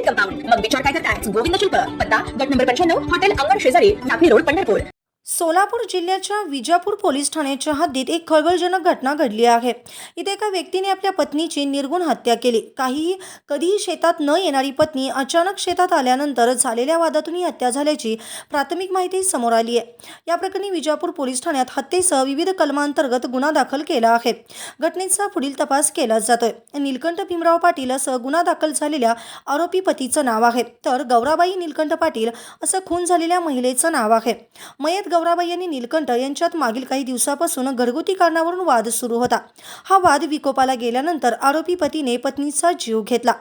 Compound मग विचार काय करताय? गोविंद शिल्प पत्ता गट नंबर पंच्याण्णव हॉटेल अंगण शेजारी नागरी रोड पंढरपूर. सोलापूर जिल्ह्याच्या विजापूर पोलीस ठाण्याच्या हद्दीत एक खळबळजनक घटना घडली आहे. इथे एका व्यक्तीने आपल्या पत्नीची निर्गुण हत्या केली. काहीही कधीही शेतात न येणारी पत्नी अचानक शेतात आल्यानंतर झालेल्या वादातून ही हत्या झाल्याची प्राथमिक माहिती समोर आली आहे. या प्रकरणी विजापूर पोलीस ठाण्यात हत्येसह विविध कलमांतर्गत गुन्हा दाखल केला आहे. घटनेचा पुढील तपास केला जातोय. निलकंठ भीमराव पाटील असं गुन्हा दाखल झालेल्या आरोपी पतीचं नाव आहे. तर गौराबाई निलकंठ पाटील असं खून झालेल्या महिलेचं नाव आहे. मयत गौराबाई आणि नीलकंठ यांच्यात मागील काही दिवसापासून घरगुती कारणावरून वाद सुरू होता. हा वाद विकोपाला गेल्यानंतर आरोपी पतीने पत्नीचा जीव घेतला.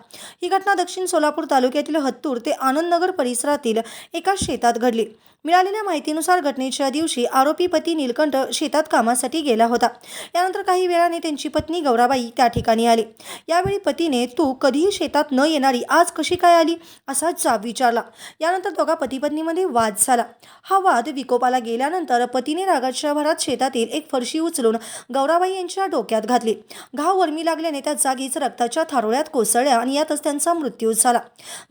ही घटना दक्षिण सोलापूर तालुक्यातील हत्तूर ते आनंदनगर परिसरातील एका शेतात घडली. मिळालेल्या माहितीनुसार घटनेच्या दिवशी आरोपी पती नीलकंठ शेतात कामासाठी गेला होता. यानंतर काही वेळाने त्यांची पत्नी गौराबाई त्या ठिकाणी आली. यावेळी पतीने तू कधीही शेतात न येणारी आज कशी काय आली? असा जाब विचारला. यानंतर दोघा पती पत्नीमध्ये वाद झाला. हा वाद विकोपाला गेल्यानंतर पतीने रागाच्या भरात शेतातील एक फरशी उचलून गौराबाई यांच्या डोक्यात घातली. घाव वर्मी लागल्याने त्या जागीच रक्ताच्या थारोळ्यात कोसळल्या आणि यातच त्यांचा मृत्यू झाला.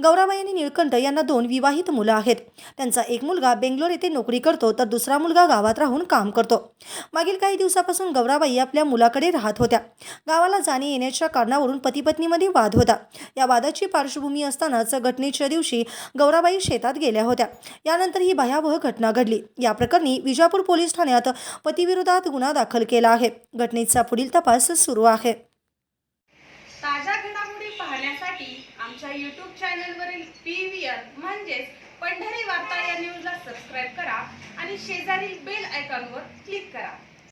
गौराबाई आणि निळकंठ यांना दोन विवाहित मुलं आहेत. त्यांचा एक मुलगा बेंगलोर येथे नोकरी करतो तर दुसरा मुलगा गावात राहून काम करतो. मागील काही दिवसापासून गौराबाई आपल्या मुलाकडे राहत होत्या. गावाला जाणे येण्याच्या कारणावरून पती पत्नीमध्ये वाद होता. या वादाची पार्श्वभूमी असतानाच घटनेच्या दिवशी गौराबाई शेतात गेल्या होत्या. यानंतर ही भयावह घटना घडली. या प्रकरणी विजापूर पोलीस ठाण्यात पतीविरोधात गुन्हा दाखल केला आहे. घटनेचा पुढील तपास सुरू आहे. ताज्या घडामोडी पाहण्यासाठी आमच्या यूट्यूब चॅनलवरील पी व्ही आर म्हणजेच पंढरी वार्ता या न्यूजला सबस्क्राईब करा आणि शेजारील बेल आयकॉनवर क्लिक करा.